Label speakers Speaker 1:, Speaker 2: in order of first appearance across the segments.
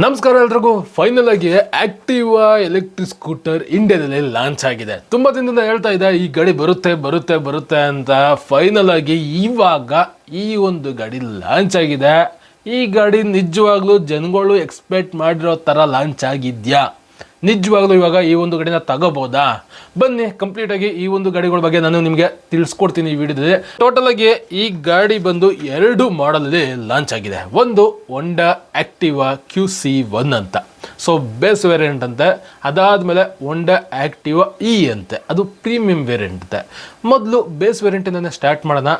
Speaker 1: ನಮಸ್ಕಾರ ಎಲ್ರಿಗೂ. ಫೈನಲ್ ಆಗಿ ಆಕ್ಟಿವಾ ಎಲೆಕ್ಟ್ರಿಕ್ ಸ್ಕೂಟರ್ ಇಂಡಿಯಾದಲ್ಲಿ ಲಾಂಚ್ ಆಗಿದೆ. ತುಂಬಾ ದಿನದಿಂದ ಹೇಳ್ತಾ ಇದ್ದೆ ಈ ಗಾಡಿ ಬರುತ್ತೆ ಬರುತ್ತೆ ಬರುತ್ತೆ ಅಂತ. ಫೈನಲ್ ಆಗಿ ಇವಾಗ ಈ ಒಂದು ಗಾಡಿ ಲಾಂಚ್ ಆಗಿದೆ. ಈ ಗಾಡಿ ನಿಜವಾಗ್ಲೂ ಜನಗಳು ಎಕ್ಸ್ಪೆಕ್ಟ್ ಮಾಡಿರೋ ತರ ಲಾಂಚ್ ಆಗಿದ್ಯಾ? ನಿಜವಾಗ್ಲೂ ಇವಾಗ ಈ ಒಂದು ಗಾಡಿನ ತಗೋಬೋದಾ? ಬನ್ನಿ ಕಂಪ್ಲೀಟ್ ಆಗಿ ಈ ಒಂದು ಗಾಡಿಗಳ ಬಗ್ಗೆ ನಾನು ನಿಮಗೆ ತಿಳಿಸ್ಕೊಡ್ತೀನಿ ಈ ವಿಡಿಯೋದಲ್ಲಿ. ಟೋಟಲ್ ಆಗಿ ಈ ಗಾಡಿ ಬಂದು ಎರಡು ಮಾಡೆಲ್ ಲಾಂಚ್ ಆಗಿದೆ. ಒಂದು Honda Activa Q C one ಅಂತ. ಸೊ ಬೇಸ್ ವೇರಿಯಂಟ್ ಅಂತೆ, ಅದಾದಮೇಲೆ ಡೇ ಆಕ್ಟಿವಾ ಇ ಅಂತೆ, ಅದು ಪ್ರೀಮಿಯಂ ವೇರಿಯಂಟ್ ಅಂತೆ. ಮೊದಲು ಬೇಸ್ ವೇರಿಯಂಟಿಂದ ಸ್ಟಾರ್ಟ್ ಮಾಡೋಣ.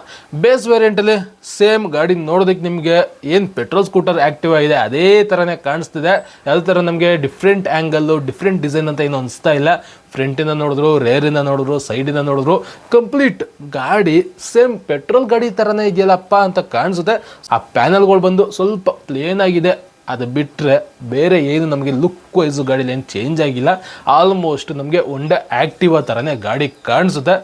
Speaker 1: ಬೇಸ್ ವೇರಿಯಂಟಲ್ಲಿ ಸೇಮ್ ಗಾಡಿ ನೋಡೋದಕ್ಕೆ ನಿಮಗೆ ಏನು ಪೆಟ್ರೋಲ್ ಸ್ಕೂಟರ್ ಆ್ಯಕ್ಟಿವ್ ಇದೆ, ಅದೇ ಥರನೇ ಕಾಣಿಸ್ತಿದೆ. ಯಾವುದೇ ಥರ ನಮಗೆ ಡಿಫ್ರೆಂಟ್ ಆ್ಯಂಗಲ್ಲು ಡಿಫ್ರೆಂಟ್ ಡಿಸೈನ್ ಅಂತ ಏನು ಅನಿಸ್ತಾ ಇಲ್ಲ. ಫ್ರಂಟಿಂದ ನೋಡಿದ್ರು ರೇರಿಂದ ನೋಡಿದ್ರು ಸೈಡಿಂದ ನೋಡಿದ್ರು ಕಂಪ್ಲೀಟ್ ಗಾಡಿ ಸೇಮ್ ಪೆಟ್ರೋಲ್ ಗಾಡಿ ಥರನೇ ಇದೆಯಲ್ಲಪ್ಪ ಅಂತ ಕಾಣಿಸುತ್ತೆ. ಆ ಪ್ಯಾನಲ್ಗಳು ಬಂದು ಸ್ವಲ್ಪ ಪ್ಲೇನ್ ಆಗಿದೆ. ಅದು ಬಿಟ್ಟರೆ ಬೇರೆ ಏನು ನಮಗೆ ಲುಕ್ ವೈಸು ಗಾಡೀಲಿ ಏನು ಚೇಂಜ್ ಆಗಿಲ್ಲ. ಆಲ್ಮೋಸ್ಟ್ ನಮಗೆ ಒಂಡೆ ಆ್ಯಕ್ಟಿವಾ ಥರನೇ ಗಾಡಿ ಕಾಣಿಸುತ್ತೆ.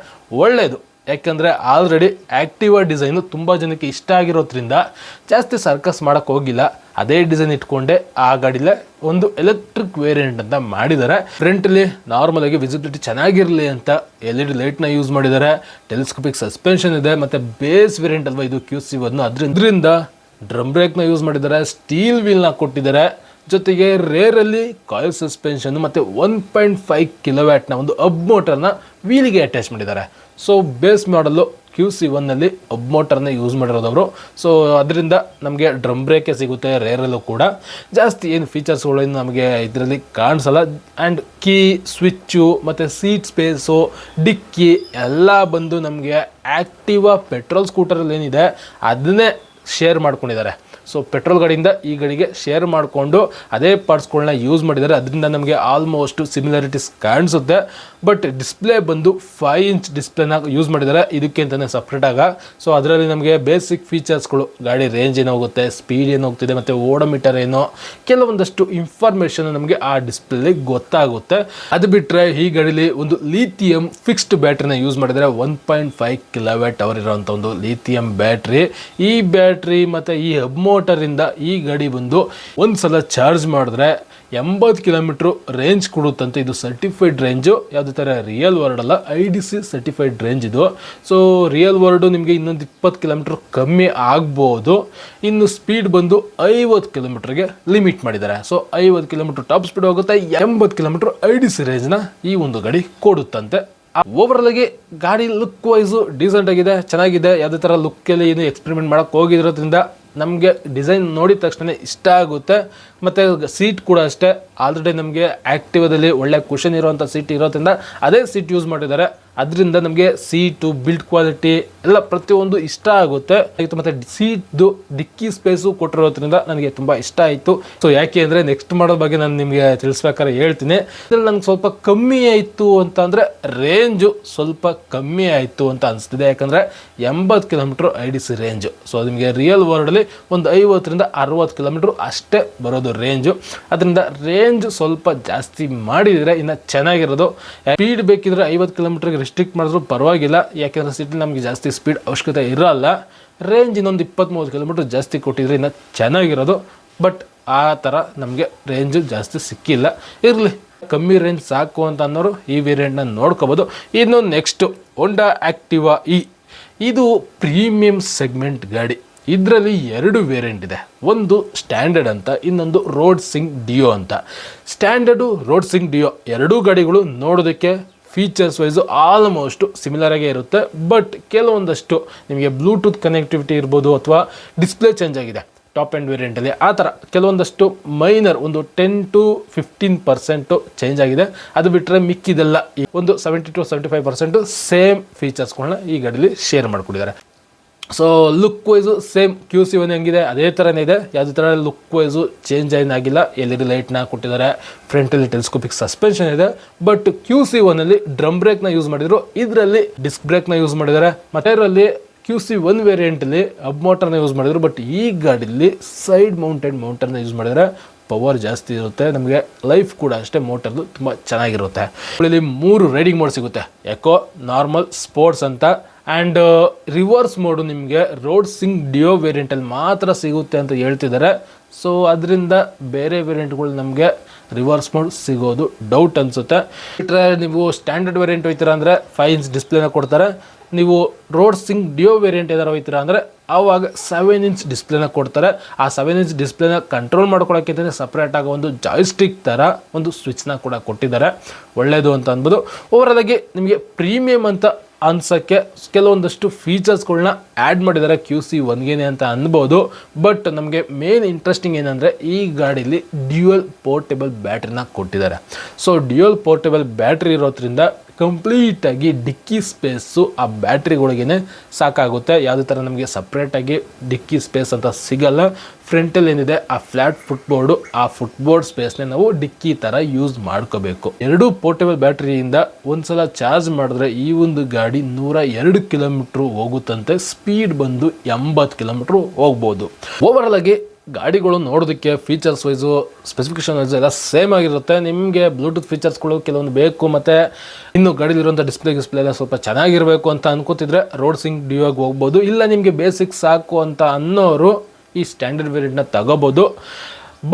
Speaker 1: ಒಳ್ಳೆಯದು ಯಾಕೆಂದರೆ ಆಲ್ರೆಡಿ ಆ್ಯಕ್ಟಿವಾ ಡಿಸೈನು ತುಂಬ ಜನಕ್ಕೆ ಇಷ್ಟ ಆಗಿರೋದ್ರಿಂದ ಜಾಸ್ತಿ ಸರ್ಕಸ್ ಮಾಡೋಕ್ಕೆ ಹೋಗಿಲ್ಲ. ಅದೇ ಡಿಸೈನ್ ಇಟ್ಕೊಂಡೆ ಆ ಗಾಡಿಲೇ ಒಂದು ಎಲೆಕ್ಟ್ರಿಕ್ ವೇರಿಯಂಟ್ ಅಂತ ಮಾಡಿದ್ದಾರೆ. ಫ್ರಂಟಲ್ಲಿ ನಾರ್ಮಲಾಗಿ ವಿಸಿಬಿಲಿಟಿ ಚೆನ್ನಾಗಿರಲಿ ಅಂತ ಎಲ್ ಇ ಡಿ ಲೈಟ್ನ ಯೂಸ್ ಮಾಡಿದ್ದಾರೆ. ಟೆಲಿಸ್ಕೋಪಿಕ್ ಸಸ್ಪೆನ್ಷನ್ ಇದೆ. ಮತ್ತು ಬೇಸ್ ವೇರಿಯಂಟ್ ಅಲ್ವಾ ಇದು ಕ್ಯೂ ಸಿ ಒನ್ ಅದರಿಂದ ಡ್ರಮ್ ಬ್ರೇಕ್ನ ಯೂಸ್ ಮಾಡಿದ್ದಾರೆ, ಸ್ಟೀಲ್ ವೀಲ್ನ ಕೊಟ್ಟಿದ್ದಾರೆ. ಜೊತೆಗೆ ರೇರಲ್ಲಿ ಕಾಯಿಲ್ ಸಸ್ಪೆನ್ಷನ್ ಮತ್ತು ಒನ್ ಪಾಯಿಂಟ್ ಫೈವ್ ಕಿಲೋವ್ಯಾಟ್ನ ಒಂದು ಅಬ್ ಮೋಟರ್ನ ವೀಲಿಗೆ ಅಟ್ಯಾಚ್ ಮಾಡಿದ್ದಾರೆ. ಸೊ, ಬೇಸ್ ಮಾಡಲು ಕ್ಯೂ ಸಿ ಒನ್ನಲ್ಲಿ ಅಬ್ ಮೋಟರ್ನ ಯೂಸ್ ಮಾಡಿರೋದವರು. ಸೊ, ಅದರಿಂದ ನಮಗೆ ಡ್ರಮ್ ಬ್ರೇಕೇ ಸಿಗುತ್ತೆ, ರೇರಲ್ಲೂ ಕೂಡ. ಜಾಸ್ತಿ ಏನು ಫೀಚರ್ಸ್ಗಳೇನು ನಮಗೆ ಇದರಲ್ಲಿ ಕಾಣಿಸಲ್ಲ. ಆ್ಯಂಡ್ ಕೀ, ಸ್ವಿಚ್ಚು ಮತ್ತು ಸೀಟ್ ಸ್ಪೇಸು, ಡಿಕ್ಕಿ ಎಲ್ಲ ಬಂದು ನಮಗೆ ಆ್ಯಕ್ಟಿವಾ ಪೆಟ್ರೋಲ್ ಸ್ಕೂಟರಲ್ಲಿ ಏನಿದೆ ಅದನ್ನೇ ಶೇರ್ ಮಾಡ್ಕೊಂಡಿದ್ದಾರೆ. ಸೊ ಪೆಟ್ರೋಲ್ ಗಾಡಿಯಿಂದ ಈ ಗಾಡಿಗೆ ಶೇರ್ ಮಾಡಿಕೊಂಡು ಅದೇ ಪಾರ್ಟ್ಸ್ಗಳನ್ನ ಯೂಸ್ ಮಾಡಿದ್ದಾರೆ. ಅದರಿಂದ ನಮಗೆ ಆಲ್ಮೋಸ್ಟ್ ಸಿಮಿಲಾರಿಟೀಸ್ ಕಾಣಿಸುತ್ತೆ ಬಟ್ ಡಿಸ್ಪ್ಲೇ ಬಂದು ಫೈವ್ ಇಂಚ್ ಡಿಸ್ಪ್ಲೇನ ಯೂಸ್ ಮಾಡಿದ್ದಾರೆ. ಇದಕ್ಕೆ ಅಂತಲೇ ಸಪ್ರೇಟಾಗ ಸೊ ಅದರಲ್ಲಿ ನಮಗೆ ಬೇಸಿಕ್ ಫೀಚರ್ಸ್ಗಳು ಗಾಡಿ ರೇಂಜ್ ಏನೋಗುತ್ತೆ ಸ್ಪೀಡ್ ಏನು ಹೋಗ್ತಿದೆ, ಮತ್ತು ಓಡೋಮೀಟರ್ ಏನೋ, ಕೆಲವೊಂದಷ್ಟು ಇನ್ಫಾರ್ಮೇಷನ್ ನಮಗೆ ಆ ಡಿಸ್ಪ್ಲೇಲಿ ಗೊತ್ತಾಗುತ್ತೆ. ಅದು ಬಿಟ್ಟರೆ ಈ ಗಾಡೀಲಿ ಒಂದು ಲೀಥಿಯಂ ಫಿಕ್ಸ್ಡ್ ಬ್ಯಾಟ್ರಿನ ಯೂಸ್ ಮಾಡಿದರೆ one point five kilowatt hour ಇರೋವಂಥ ಒಂದು ಲೀಥಿಯಂ ಬ್ಯಾಟ್ರಿ ಈ ಬ್ಯಾಟ್ರಿ ಮತ್ತು ಈ ಹಬ್ ಮೋಟರಿಂದ ಈ ಗಾಡಿ ಬಂದು ಒಂದು ಸಲ ಚಾರ್ಜ್ ಮಾಡಿದ್ರೆ ಎಂಬತ್ತು ಕಿಲೋಮೀಟ್ರ್ ರೇಂಜ್ ಕೊಡುತ್ತಂತೆ. ಇದು ಸರ್ಟಿಫೈಡ್ ರೇಂಜು ಯಾವುದೇ ಥರ ರಿಯಲ್ ವರ್ಡ್ ಅಲ್ಲ I D C certified range ಇದು. ಸೊ ರಿಯಲ್ ವರ್ಡು ನಿಮಗೆ ಇನ್ನೊಂದು ಇಪ್ಪತ್ತು ಕಿಲೋಮೀಟ್ರ್ ಕಮ್ಮಿ ಆಗ್ಬೋದು. ಇನ್ನು ಸ್ಪೀಡ್ ಬಂದು ಐವತ್ತು ಕಿಲೋಮೀಟ್ರಿಗೆ ಲಿಮಿಟ್ ಮಾಡಿದ್ದಾರೆ. ಸೊ ಐವತ್ತು ಕಿಲೋಮೀಟ್ರ್ ಟಾಪ್ ಸ್ಪೀಡ್ ಹೋಗುತ್ತೆ, ಎಂಬತ್ತು ಕಿಲೋಮೀಟ್ರ್ ಐ ಡಿ ಸಿ ರೇಂಜ್ನ ಈ ಒಂದು ಗಾಡಿ ಕೊಡುತ್ತಂತೆ. ಓವರಾಲ್ ಆಗಿ ಗಾಡಿ ಲುಕ್ ವೈಸು ಡೀಸೆಂಟ್ ಆಗಿದೆ, ಚೆನ್ನಾಗಿದೆ. ಯಾವುದೇ ಥರ ಲುಕ್ಕಲ್ಲಿ ಏನು ಎಕ್ಸ್ಪೆರಿಮೆಂಟ್ ಮಾಡೋಕ್ಕೆ ಹೋಗಿರೋದ್ರಿಂದ ನಮಗೆ ಡಿಸೈನ್ ನೋಡಿದ ತಕ್ಷಣ ಇಷ್ಟ ಆಗುತ್ತೆ. ಮತ್ತು ಸೀಟ್ ಕೂಡ ಅಷ್ಟೇ. ಆಲ್ರೆಡಿ ನಮಗೆ ಆ್ಯಕ್ಟಿವದಲ್ಲಿ ಒಳ್ಳೆ ಕ್ವಶನ್ ಇರುವಂಥ ಸೀಟ್ ಇರೋದ್ರಿಂದ ಅದೇ ಸೀಟ್ ಯೂಸ್ ಮಾಡಿದ್ದಾರೆ. ಅದರಿಂದ ನಮಗೆ ಸೀಟು ಬಿಲ್ಡ್ ಕ್ವಾಲಿಟಿ ಎಲ್ಲ ಪ್ರತಿಯೊಂದು ಇಷ್ಟ ಆಗುತ್ತೆ. ಮತ್ತು ಸೀಟ್ದು ಡಿಕ್ಕಿ ಸ್ಪೇಸು ಕೊಟ್ಟಿರೋದ್ರಿಂದ ನನಗೆ ತುಂಬ ಇಷ್ಟ ಆಯಿತು. ಸೊ ಯಾಕೆ ಅಂದರೆ ನೆಕ್ಸ್ಟ್ ಮಾಡೋ ಬಗ್ಗೆ ನಾನು ನಿಮಗೆ ತಿಳಿಸ್ಬೇಕಾದ್ರೆ ಹೇಳ್ತೀನಿ. ಇದ್ರಲ್ಲಿ ನನಗೆ ಸ್ವಲ್ಪ ಕಮ್ಮಿ ಆಯಿತು ಅಂತ ಅಂದರೆ ರೇಂಜು ಸ್ವಲ್ಪ ಕಮ್ಮಿ ಆಯಿತು ಅಂತ ಅನಿಸ್ತಿದೆ. ಯಾಕಂದರೆ ಎಂಬತ್ತು kilometre I D C range so ನಿಮಗೆ ರಿಯಲ್ ವರ್ಲ್ಡಲ್ಲಿ ಒಂದು ಐವತ್ತರಿಂದ ಅರವತ್ತು ಕಿಲೋಮೀಟ್ರ್ ಅಷ್ಟೇ ಬರೋದು ರೇಂಜು. ಅದರಿಂದ ರೇಂಜ್ ಸ್ವಲ್ಪ ಜಾಸ್ತಿ ಮಾಡಿದರೆ ಇನ್ನು ಚೆನ್ನಾಗಿರೋದು. ಸ್ಪೀಡ್ ಬೇಕಿದ್ರೆ ಐವತ್ತು ಕಿಲೋಮೀಟ್ರಿಗೆ ರಿಸ್ಟ್ರಿಕ್ಟ್ ಮಾಡಿದ್ರು ಪರವಾಗಿಲ್ಲ. ಯಾಕೆಂದರೆ ಸಿಟಿ ನಮಗೆ ಜಾಸ್ತಿ ಸ್ಪೀಡ್ ಅವಶ್ಯಕತೆ ಇರೋಲ್ಲ. ರೇಂಜ್ ಇನ್ನೊಂದು ಇಪ್ಪತ್ತ್ಮೂರು ಕಿಲೋಮೀಟ್ರ್ ಜಾಸ್ತಿ ಕೊಟ್ಟಿದ್ರೆ ಇನ್ನು ಚೆನ್ನಾಗಿರೋದು. ಬಟ್ ಆ ಥರ ನಮಗೆ ರೇಂಜು ಜಾಸ್ತಿ ಸಿಕ್ಕಿಲ್ಲ. ಇರಲಿ, ಕಮ್ಮಿ ರೇಂಜ್ ಸಾಕು ಅಂತ ಅನ್ನೋರು ಈ ವೇರಿಯಂಟ್ನ ನೋಡ್ಕೋಬೋದು. ಇನ್ನು ನೆಕ್ಸ್ಟು ಹೋಂಡಾ ಆ್ಯಕ್ಟಿವಾ ಇ ಇದು ಪ್ರೀಮಿಯಂ ಸೆಗ್ಮೆಂಟ್ ಗಾಡಿ. ಇದರಲ್ಲಿ ಎರಡು ವೇರಿಯಂಟ್ ಇದೆ. ಒಂದು ಸ್ಟ್ಯಾಂಡರ್ಡ್ ಅಂತ, ಇನ್ನೊಂದು ರೋಡ್ ಸಿಂಗ್ ಡಿಯೋ ಅಂತ. ಸ್ಟ್ಯಾಂಡರ್ಡು ರೋಡ್ ಸಿಂಗ್ ಡಿಯೋ ಎರಡೂ ಗಾಡಿಗಳು ನೋಡೋದಕ್ಕೆ ಫೀಚರ್ಸ್ ವೈಸು ಆಲ್ಮೋಸ್ಟ್ ಸಿಮಿಲರ್ ಆಗೇ ಇರುತ್ತೆ. ಬಟ್ ಕೆಲವೊಂದಷ್ಟು ನಿಮಗೆ ಬ್ಲೂಟೂತ್ ಕನೆಕ್ಟಿವಿಟಿ ಇರ್ಬೋದು ಅಥವಾ ಡಿಸ್ಪ್ಲೇ ಚೇಂಜ್ ಆಗಿದೆ. ಟಾಪ್ ಆ್ಯಂಡ್ ವೇರಿಯಂಟಲ್ಲಿ ಆ ಥರ. ಕೆಲವೊಂದಷ್ಟು ಮೈನರ್ ಒಂದು ten to fifteen percent change ಆಗಿದೆ. ಅದು ಬಿಟ್ಟರೆ ಮಿಕ್ಕಿದೆಲ್ಲ ಈ ಒಂದು seventy to seventy five percent same ಫೀಚರ್ಸ್ಗಳನ್ನ ಈ ಗಾಡೀಲಿ ಶೇರ್ ಮಾಡ್ಕೊಂಡಿದ್ದಾರೆ so look wise same Q C one ಹೆಂಗಿದೆ? ಅದೇ ಥರನೇ ಇದೆ. ಯಾವುದೇ ಥರ ಲುಕ್ ವೈಸು ಚೇಂಜ್ ಆಗಿಲ್ಲ. ಎಲ್ ಲೈಟ್ನ ಕೊಟ್ಟಿದ್ದಾರೆ. ಫ್ರಂಟಲ್ಲಿ ಟೆಲಿಸ್ಕೋಪಿಕ್ ಸಸ್ಪೆನ್ಷನ್ ಇದೆ. ಬಟ್ ಕ್ಯೂ ಸಿ ಒನ್ನಲ್ಲಿ ಡ್ರಮ್ ಬ್ರೇಕ್ನ ಯೂಸ್ ಮಾಡಿದರು. ಇದರಲ್ಲಿ ಡಿಸ್ಕ್ ಬ್ರೇಕ್ನ ಯೂಸ್ ಮಾಡಿದ್ದಾರೆ. ಮತ್ತೆ ಇದರಲ್ಲಿ ಕ್ಯೂ ಸಿ ಒನ್ ವೇರಿಯಂಟಲ್ಲಿ ಅಬ್ ಮೋಟರ್ನ ಯೂಸ್ ಮಾಡಿದ್ರು. ಬಟ್ ಈ ಗಾಡೀಲಿ ಸೈಡ್ ಮೌಂಟೆಡ್ ಮೌಂಟರ್ನ ಯೂಸ್ ಮಾಡಿದರೆ ಪವರ್ ಜಾಸ್ತಿ ಇರುತ್ತೆ. ನಮಗೆ ಲೈಫ್ ಕೂಡ ಅಷ್ಟೇ ಮೋಟರ್ದು ತುಂಬ ಚೆನ್ನಾಗಿರುತ್ತೆ. ಇಲ್ಲಿ ಮೂರು ರೈಡಿಂಗ್ ಮೋಡ್ ಸಿಗುತ್ತೆ. ಯಾಕೋ ನಾರ್ಮಲ್ ಸ್ಪೋರ್ಟ್ಸ್ ಅಂತ. ಆ್ಯಂಡ್ ರಿವರ್ಸ್ ಮೋಡು ನಿಮಗೆ ರೋಡ್ ಸಿಂಗ್ ಡಿಯೋ ವೇರಿಯಂಟಲ್ಲಿ ಮಾತ್ರ ಸಿಗುತ್ತೆ ಅಂತ ಹೇಳ್ತಿದ್ದಾರೆ. ಸೊ ಅದರಿಂದ ಬೇರೆ ವೇರಿಯಂಟ್ಗಳು ನಮಗೆ ರಿವರ್ಸ್ ಮೋಡ್ ಸಿಗೋದು ಡೌಟ್ ಅನಿಸುತ್ತೆ. ಬಿಟ್ಟರೆ ನೀವು ಸ್ಟ್ಯಾಂಡರ್ಡ್ ವೇರಿಯಂಟ್ ಹೋಯ್ತೀರ ಅಂದರೆ ಇಂಚ್ ಡಿಸ್ಪ್ಲೇನ ಕೊಡ್ತಾರೆ. ನೀವು ರೋಡ್ ಸಿಂಗ್ ಡಿಯೋ ವೇರಿಯಂಟ್ ಏನಾರು ಹೋಯ್ತೀರಾ ಅಂದರೆ ಆವಾಗ ಸೆವೆನ್ ಇಂಚ್ ಡಿಸ್ಪ್ಲೇನ ಕೊಡ್ತಾರೆ. ಆ ಸೆವೆನ್ ಇಂಚ್ ಡಿಸ್ಪ್ಲೇನ ಕಂಟ್ರೋಲ್ ಮಾಡ್ಕೊಳಕ್ಕೆ ಸಪ್ರೇಟ್ ಆಗಿ ಒಂದು ಜಾಯ್ಸ್ಟಿಕ್ ಥರ ಒಂದು ಸ್ವಿಚ್ನ ಕೂಡ ಕೊಟ್ಟಿದ್ದಾರೆ. ಒಳ್ಳೆಯದು ಅಂತ ಅನ್ಬೋದು. ಓವರಾಲ್ ಆಗಿ ನಿಮಗೆ ಪ್ರೀಮಿಯಮ್ ಅಂತ ಅನ್ಸೋಕ್ಕೆ ಕೆಲವೊಂದಷ್ಟು ಫೀಚರ್ಸ್ಗಳನ್ನ ಆ್ಯಡ್ ಮಾಡಿದ್ದಾರೆ ಕ್ಯೂ ಸಿ ಒನ್ಗೇನೆ ಅಂತ ಅನ್ಬೋದು. ಬಟ್ ನಮಗೆ ಮೇನ್ ಇಂಟ್ರೆಸ್ಟಿಂಗ್ ಏನಂದರೆ ಈ ಗಾಡೀಲಿ ಡ್ಯೂಯಲ್ ಪೋರ್ಟೇಬಲ್ ಬ್ಯಾಟ್ರಿನ ಕೊಟ್ಟಿದ್ದಾರೆ. ಸೊ ಡ್ಯೂಯಲ್ ಪೋರ್ಟೇಬಲ್ ಬ್ಯಾಟ್ರಿ ಇರೋದ್ರಿಂದ ಕಂಪ್ಲೀಟಾಗಿ ಡಿಕ್ಕಿ ಸ್ಪೇಸು ಆ ಬ್ಯಾಟ್ರಿಗಳಿಗೇ ಸಾಕಾಗುತ್ತೆ. ಯಾವುದೇ ಥರ ನಮಗೆ ಸಪ್ರೇಟಾಗಿ ಡಿಕ್ಕಿ ಸ್ಪೇಸ್ ಅಂತ ಸಿಗಲ್ಲ. ಫ್ರಂಟಲ್ಲಿ ಏನಿದೆ, ಆ ಫ್ಲ್ಯಾಟ್ ಫುಟ್ಬೋರ್ಡು. ಆ ಫುಟ್ಬೋರ್ಡ್ ಸ್ಪೇಸ್ನೇ ನಾವು ಡಿಕ್ಕಿ ಥರ ಯೂಸ್ ಮಾಡ್ಕೋಬೇಕು. ಎರಡು ಪೋರ್ಟೇಬಲ್ ಬ್ಯಾಟ್ರಿಯಿಂದ ಒಂದ್ಸಲ ಚಾರ್ಜ್ ಮಾಡಿದ್ರೆ ಈ ಒಂದು ಗಾಡಿ ನೂರ ಎರಡು ಕಿಲೋಮೀಟ್ರ್ ಹೋಗುತ್ತಂತೆ. ಸ್ಪೀಡ್ ಬಂದು ಎಂಬತ್ತು ಕಿಲೋಮೀಟ್ರ್ ಹೋಗ್ಬೋದು. ಓವರಾಲ್ ಆಗಿ ಗಾಡಿಗಳು ನೋಡೋದಕ್ಕೆ ಫೀಚರ್ಸ್ ವೈಸು ಸ್ಪೆಸಿಫಿಕೇಶನ್ ವೈಸು ಎಲ್ಲ ಸೇಮ್ ಆಗಿರುತ್ತೆ. ನಿಮಗೆ ಬ್ಲೂಟೂತ್ ಫೀಚರ್ಸ್ಗಳು ಕೆಲವೊಂದು ಬೇಕು ಮತ್ತು ಇನ್ನು ಗಾಡಿಲಿರುವಂಥ ಡಿಸ್ಪ್ಲೇ ಡಿಸ್ಪ್ಲೇ ಎಲ್ಲ ಸ್ವಲ್ಪ ಚೆನ್ನಾಗಿರಬೇಕು ಅಂತ ಅನ್ಕೋತಿದ್ರೆ ರೋಡ್ ಸಿಂಗ್ ಡಿಯೋಗೆ ಹೋಗ್ಬೋದು. ಇಲ್ಲ ನಿಮಗೆ ಬೇಸಿಕ್ ಸಾಕು ಅಂತ ಅನ್ನೋರು ಈ ಸ್ಟ್ಯಾಂಡರ್ಡ್ ವೇರಿಯಂಟ್ನ ತಗೋಬೋದು.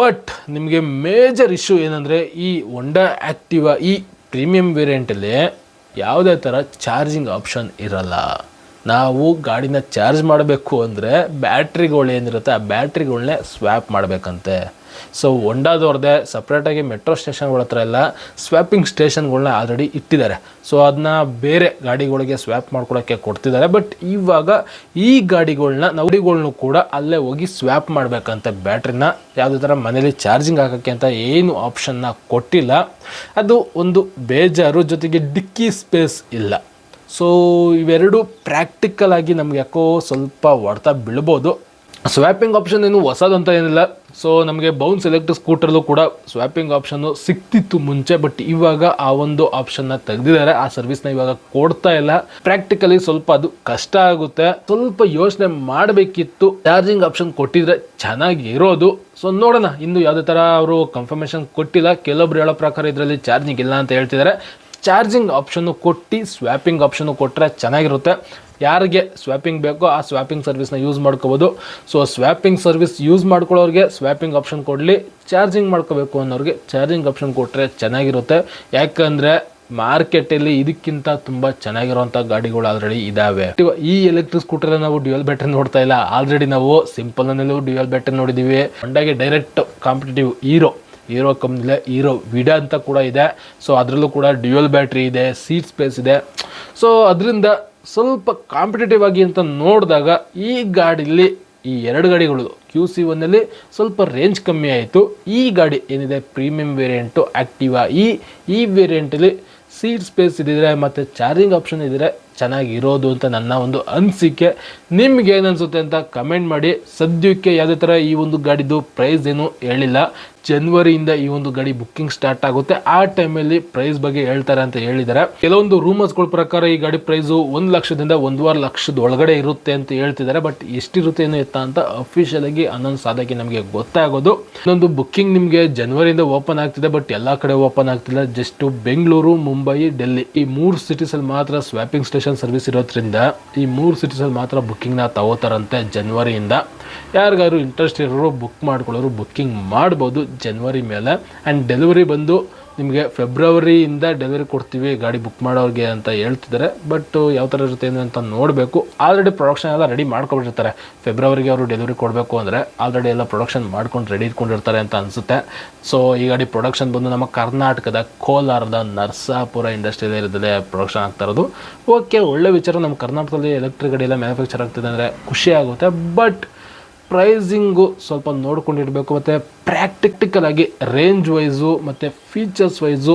Speaker 1: ಬಟ್ ನಿಮಗೆ ಮೇಜರ್ ಇಶ್ಯೂ ಏನಂದರೆ ಈ ಒಂಡಾ ಆ್ಯಕ್ಟಿವಾ ಈ ಪ್ರೀಮಿಯಂ ವೇರಿಯಂಟಲ್ಲಿ ಯಾವುದೇ ಥರ ಚಾರ್ಜಿಂಗ್ ಆಪ್ಷನ್ ಇರಲ್ಲ. ನಾವು ಗಾಡಿನ ಚಾರ್ಜ್ ಮಾಡಬೇಕು ಅಂದರೆ ಬ್ಯಾಟ್ರಿಗಳು ಏನಿರುತ್ತೆ, ಆ ಬ್ಯಾಟ್ರಿಗಳನ್ನೇ ಸ್ವ್ಯಾಪ್ ಮಾಡಬೇಕಂತೆ. ಸೊ ಹೊಂಡಾದವ್ರದ್ದೇ ಸಪ್ರೇಟಾಗಿ ಮೆಟ್ರೋ ಸ್ಟೇಷನ್ಗಳ ಹತ್ರ ಎಲ್ಲ ಸ್ವ್ಯಾಪಿಂಗ್ ಸ್ಟೇಷನ್ಗಳನ್ನ ಆಲ್ರೆಡಿ ಇಟ್ಟಿದ್ದಾರೆ. ಸೊ ಅದನ್ನ ಬೇರೆ ಗಾಡಿಗಳಿಗೆ ಸ್ವ್ಯಾಪ್ ಮಾಡ್ಕೊಳ್ಳೋಕ್ಕೆ ಕೊಡ್ತಿದ್ದಾರೆ. ಬಟ್ ಇವಾಗ ಈ ಗಾಡಿಗಳನ್ನ ನವಡಿಗಳ್ನು ಕೂಡ ಅಲ್ಲೇ ಹೋಗಿ ಸ್ವ್ಯಾಪ್ ಮಾಡಬೇಕಂತೆ ಬ್ಯಾಟ್ರಿನ. ಯಾವುದೇ ಥರ ಮನೇಲಿ ಚಾರ್ಜಿಂಗ್ ಹಾಕೋಕ್ಕೆ ಅಂತ ಏನು ಆಪ್ಷನ್ನ ಕೊಟ್ಟಿಲ್ಲ. ಅದು ಒಂದು ಬೇಜಾರು ಜೊತೆಗೆ ಡಿಕ್ಕಿ ಸ್ಪೇಸ್ ಇಲ್ಲ. ಸೊ ಇವೆರಡು ಪ್ರಾಕ್ಟಿಕಲ್ ಆಗಿ ನಮ್ಗೆ ಯಾಕೋ ಸ್ವಲ್ಪ ಹೊಡೆತ ಬೀಳ್ಬೋದು. ಸ್ವ್ಯಾಪಿಂಗ್ ಆಪ್ಷನ್ ಏನು ಹೊಸದಂತ ಏನಿಲ್ಲ. ಸೊ ನಮಗೆ ಬೌನ್ಸ್ ಎಲೆಕ್ಟ್ರಿಕ್ ಸ್ಕೂಟರ್ಲು ಕೂಡ ಸ್ವ್ಯಾಪಿಂಗ್ ಆಪ್ಷನ್ನು ಸಿಕ್ತಿತ್ತು ಮುಂಚೆ ಬಟ್ ಇವಾಗ ಆ ಒಂದು ಆಪ್ಷನ್ನ ತೆಗೆದಿದ್ದಾರೆ. ಆ ಸರ್ವಿಸ್ನ ಇವಾಗ ಕೊಡ್ತಾ ಇಲ್ಲ. ಪ್ರಾಕ್ಟಿಕಲಿ ಸ್ವಲ್ಪ ಅದು ಕಷ್ಟ ಆಗುತ್ತೆ. ಸ್ವಲ್ಪ ಯೋಚನೆ ಮಾಡಬೇಕಿತ್ತು. ಚಾರ್ಜಿಂಗ್ ಆಪ್ಷನ್ ಕೊಟ್ಟಿದ್ರೆ ಚೆನ್ನಾಗಿ ಇರೋದು. ಸೊ ನೋಡೋಣ. ಇನ್ನು ಯಾವುದೇ ಥರ ಅವರು ಕನ್ಫರ್ಮೇಷನ್ ಕೊಟ್ಟಿಲ್ಲ. ಕೆಲವೊಬ್ರು ಹೇಳೋ ಪ್ರಕಾರ ಇದರಲ್ಲಿ ಚಾರ್ಜಿಂಗ್ ಇಲ್ಲ ಅಂತ ಹೇಳ್ತಿದ್ದಾರೆ. ಚಾರ್ಜಿಂಗ್ ಆಪ್ಷನ್ನು ಕೊಟ್ಟು ಸ್ವ್ಯಾಪಿಂಗ್ ಆಪ್ಷನ್ನು ಕೊಟ್ಟರೆ ಚೆನ್ನಾಗಿರುತ್ತೆ. ಯಾರಿಗೆ ಸ್ವ್ಯಾಪಿಂಗ್ ಬೇಕೋ ಆ ಸ್ವ್ಯಾಪಿಂಗ್ ಸರ್ವಿಸ್ನ ಯೂಸ್ ಮಾಡ್ಕೋಬೋದು. ಸೊ ಸ್ವ್ಯಾಪಿಂಗ್ ಸರ್ವಿಸ್ ಯೂಸ್ ಮಾಡ್ಕೊಳ್ಳೋರಿಗೆ ಸ್ವ್ಯಾಪಿಂಗ್ ಆಪ್ಷನ್ ಕೊಡಲಿ, ಚಾರ್ಜಿಂಗ್ ಮಾಡ್ಕೋಬೇಕು ಅನ್ನೋರಿಗೆ ಚಾರ್ಜಿಂಗ್ ಆಪ್ಷನ್ ಕೊಟ್ಟರೆ ಚೆನ್ನಾಗಿರುತ್ತೆ. ಯಾಕಂದರೆ ಮಾರ್ಕೆಟಲ್ಲಿ ಇದಕ್ಕಿಂತ ತುಂಬ ಚೆನ್ನಾಗಿರುವಂಥ ಗಾಡಿಗಳು ಆಲ್ರೆಡಿ ಇದ್ದಾವೆ ಈ ಎಲೆಕ್ಟ್ರಿಕ್ ಸ್ಕೂಟರ್ ನಾವು ಡ್ಯೂಯಲ್ ಬ್ಯಾಟ್ರಿ ನೋಡ್ತಾ ಇಲ್ಲ. ಆಲ್ರೆಡಿ ನಾವು ಸಿಂಪಲ್ ನಲ್ಲೂ ಡ್ಯೂಯಲ್ ಬ್ಯಾಟ್ರಿ ನೋಡಿದ್ದೀವಿ ಹೊಂಡಾಗೆ ಡೈರೆಕ್ಟ್ ಕಾಂಪಿಟೇಟಿವ್ ಹೀರೋ ಹೀರೋ ಕಂಪ್ನಿಲೇ ಹೀರೋ ವಿಡ ಅಂತ ಕೂಡ ಇದೆ. ಸೊ ಅದರಲ್ಲೂ ಕೂಡ ಡ್ಯುಯಲ್ ಬ್ಯಾಟ್ರಿ ಇದೆ, ಸೀಟ್ ಸ್ಪೇಸ್ ಇದೆ. ಸೊ ಅದರಿಂದ ಸ್ವಲ್ಪ ಕಾಂಪಿಟೇಟಿವ್ ಆಗಿ ಅಂತ ನೋಡಿದಾಗ ಈ ಗಾಡಿಲಿ ಈ ಎರಡು ಗಾಡಿಗಳು ಕ್ಯೂ ಸಿ ಒನ್ನಲ್ಲಿ ಸ್ವಲ್ಪ ರೇಂಜ್ ಕಮ್ಮಿ ಆಯಿತು. ಈ ಗಾಡಿ ಏನಿದೆ? ಪ್ರೀಮಿಯಂ ವೇರಿಯಂಟು ಆ್ಯಕ್ಟಿವಾ ಈ ಈ ವೇರಿಯಂಟಲ್ಲಿ ಸೀಟ್ ಸ್ಪೇಸ್ ಇದ್ದಿದ್ರೆ ಮತ್ತು ಚಾರ್ಜಿಂಗ್ ಆಪ್ಷನ್ ಇದ್ದರೆ ಚೆನ್ನಾಗಿರೋದು ಅಂತ ನನ್ನ ಒಂದು ಅನಿಸಿಕೆ. ನಿಮ್ಗೆ ಏನು ಅನಿಸುತ್ತೆ ಅಂತ ಕಮೆಂಟ್ ಮಾಡಿ. ಸದ್ಯಕ್ಕೆ ಯಾವುದೇ ಥರ ಈ ಒಂದು ಗಾಡಿದು ಪ್ರೈಸ್ ಏನು ಹೇಳಿಲ್ಲ. ಜನ್ವರಿಯಿಂದ ಈ ಒಂದು ಗಾಡಿ ಬುಕ್ಕಿಂಗ್ ಸ್ಟಾರ್ಟ್ ಆಗುತ್ತೆ. ಆ ಟೈಮಲ್ಲಿ ಪ್ರೈಸ್ ಬಗ್ಗೆ ಹೇಳ್ತಾರೆ ಅಂತ ಹೇಳಿದ್ದಾರೆ. ಕೆಲವೊಂದು ರೂಮರ್ಸ್ಗಳ ಪ್ರಕಾರ ಈ ಗಾಡಿ ಪ್ರೈಸು ಒಂದು ಲಕ್ಷದಿಂದ ಒಂದೂವರೆ ಲಕ್ಷದ ಒಳಗಡೆ ಇರುತ್ತೆ ಅಂತ ಹೇಳ್ತಿದ್ದಾರೆ. ಬಟ್ ಎಷ್ಟಿರುತ್ತೆ, ಏನು ಎತ್ತ ಅಂತ ಅಫಿಷಿಯಲ್ ಆಗಿ ಅನೌನ್ಸ್ ಆದಾಗೆ ನಮಗೆ ಗೊತ್ತಾಗೋದು ಇನ್ನೊಂದು ಬುಕ್ಕಿಂಗ್ ನಿಮಗೆ ಜನ್ವರಿಯಿಂದ ಓಪನ್ ಆಗ್ತಿದೆ. ಬಟ್ ಎಲ್ಲ ಕಡೆ ಓಪನ್ ಆಗ್ತಿಲ್ಲ. ಜಸ್ಟ್ ಬೆಂಗಳೂರು, ಮುಂಬೈ, ಡೆಲ್ಲಿ ಈ ಮೂರು ಸಿಟೀಸಲ್ಲಿ ಮಾತ್ರ ಸ್ವಾಪಿಂಗ್ ಸ್ಟೇಷನ್ ಸರ್ವಿಸ್ ಇರೋದ್ರಿಂದ ಈ ಮೂರು ಸಿಟೀಸಲ್ಲಿ ಮಾತ್ರ ಬುಕ್ಕಿಂಗ್ನ ತಗೋತಾರಂತೆ ಜನವರಿಯಿಂದ ಯಾರಿಗಾದ್ರು ಇಂಟ್ರೆಸ್ಟ್ ಇರೋರು ಬುಕ್ ಮಾಡ್ಕೊಳ್ಳೋರು ಬುಕ್ಕಿಂಗ್ ಮಾಡ್ಬೋದು ಜನ್ವರಿ ಮೇಲೆ. ಆ್ಯಂಡ್ ಡೆಲಿವರಿ ಬಂದು ನಿಮಗೆ ಫೆಬ್ರವರಿಯಿಂದ ಡೆಲಿವರಿ ಕೊಡ್ತೀವಿ ಗಾಡಿ ಬುಕ್ ಮಾಡೋರಿಗೆ ಅಂತ ಹೇಳ್ತಿದ್ದಾರೆ. ಬಟ್ ಯಾವ ಥರ ಇರುತ್ತೆ ಅಂತ ನೋಡಬೇಕು. ಆಲ್ರೆಡಿ ಪ್ರೊಡಕ್ಷನ್ ಎಲ್ಲ ರೆಡಿ ಮಾಡ್ಕೊಂಡಿರ್ತಾರೆ ಫೆಬ್ರವರಿಗೆ ಅವರು ಡೆಲಿವರಿ ಕೊಡಬೇಕು ಅಂದರೆ ಆಲ್ರೆಡಿ ಎಲ್ಲ ಪ್ರೊಡಕ್ಷನ್ ಮಾಡ್ಕೊಂಡು ರೆಡಿ ಇಟ್ಕೊಂಡಿರ್ತಾರೆ ಅಂತ ಅನಿಸುತ್ತೆ. ಸೊ ಈ ಗಾಡಿ ಪ್ರೊಡಕ್ಷನ್ ಬಂದು ನಮ್ಮ ಕರ್ನಾಟಕದ ಕೋಲಾರದ ನರ್ಸಾಪುರ ಇಂಡಸ್ಟ್ರಿಯಲ್ಲಿ ಏರಿಯಾದಲ್ಲೇ ಪ್ರೊಡಕ್ಷನ್ ಆಗ್ತಾ ಇರೋದು. ಓಕೆ ಒಳ್ಳೆ ವಿಚಾರ. ನಮ್ಮ ಕರ್ನಾಟಕದಲ್ಲಿ ಎಲೆಕ್ಟ್ರಿಕ್ ಗಾಡಿ ಎಲ್ಲ ಮ್ಯಾನುಫ್ಯಾಕ್ಚರ್ ಆಗ್ತಿದೆ ಅಂದರೆ ಖುಷಿ ಆಗುತ್ತೆ. ಬಟ್ ಪ್ರೈಸಿಂಗು ಸ್ವಲ್ಪ ನೋಡ್ಕೊಂಡಿರಬೇಕು, ಮತ್ತು ಪ್ರಾಕ್ಟಿಕಲ್ ಆಗಿ ರೇಂಜ್ ವೈಸು ಮತ್ತು ಫೀಚರ್ಸ್ ವೈಸು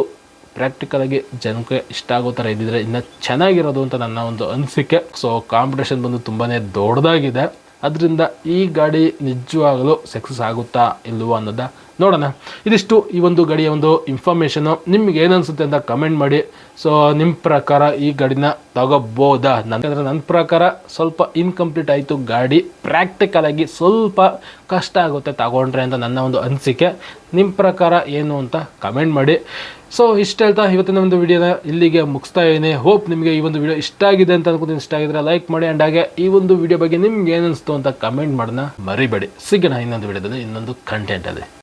Speaker 1: ಪ್ರಾಕ್ಟಿಕಲ್ ಆಗಿ ಜನಕ್ಕೆ ಇಷ್ಟ ಆಗೋ ಥರ ಇದ್ದಿದ್ರೆ ಇನ್ನೂ ಚೆನ್ನಾಗಿರೋದು ಅಂತ ನನ್ನ ಒಂದು ಅನಿಸಿಕೆ. ಸೊ ಕಾಂಪಿಟೇಷನ್ ಬಂದು ತುಂಬಾ ದೊಡ್ಡದಾಗಿದೆ. ಅದರಿಂದ ಈ ಗಾಡಿ ನಿಜವಾಗಲೂ ಸಕ್ಸಸ್ ಆಗುತ್ತಾ ಇಲ್ವೋ ಅನ್ನೋದ ನೋಡೋಣ. ಇದಿಷ್ಟು ಈ ಒಂದು ಗಾಡಿಯ ಒಂದು ಇನ್ಫಾರ್ಮೇಷನು ನಿಮ್ಗೆ ಏನನ್ಸುತ್ತೆ ಅಂತ ಕಮೆಂಟ್ ಮಾಡಿ. ಸೊ ನಿಮ್ಮ ಪ್ರಕಾರ ಈ ಗಾಡಿನ ತಗೋಬೋದಾ? ನನಗಂದ್ರೆ ನನ್ನ ಪ್ರಕಾರ ಸ್ವಲ್ಪ ಇನ್ಕಂಪ್ಲೀಟ್ ಆಯಿತು ಗಾಡಿ. ಪ್ರಾಕ್ಟಿಕಲ್ ಆಗಿ ಸ್ವಲ್ಪ ಕಷ್ಟ ಆಗುತ್ತೆ ತಗೊಂಡ್ರೆ ಅಂತ ನನ್ನ ಒಂದು ಅನಿಸಿಕೆ. ನಿಮ್ಮ ಪ್ರಕಾರ ಏನು ಅಂತ ಕಮೆಂಟ್ ಮಾಡಿ. ಸೊ ಇಷ್ಟು ಹೇಳ್ತಾ ಇವತ್ತಿನ ಒಂದು ವಿಡಿಯೋನ ಇಲ್ಲಿಗೆ ಮುಗಿಸ್ತಾ ಇದ್ದೀನಿ. ಹೋಪ್ ನಿಮಗೆ ಈ ಒಂದು ವಿಡಿಯೋ ಇಷ್ಟ ಆಗಿದೆ ಅಂತ ಅನ್ಕೋತೀನಿ. ಇಷ್ಟ ಆಗಿದ್ರೆ ಲೈಕ್ ಮಾಡಿ. ಆ್ಯಂಡ್ ಹಾಗೆ ಈ ಒಂದು ವಿಡಿಯೋ ಬಗ್ಗೆ ನಿಮ್ಗೆ ಏನು ಅನಿಸ್ತು ಅಂತ ಕಮೆಂಟ್ ಮಾಡೋಣ. ಮರಿಬೇಡಿ. ಸಿಗೋಣ ಇನ್ನೊಂದು ವಿಡಿಯೋದಲ್ಲಿ ಇನ್ನೊಂದು ಕಂಟೆಂಟಲ್ಲಿ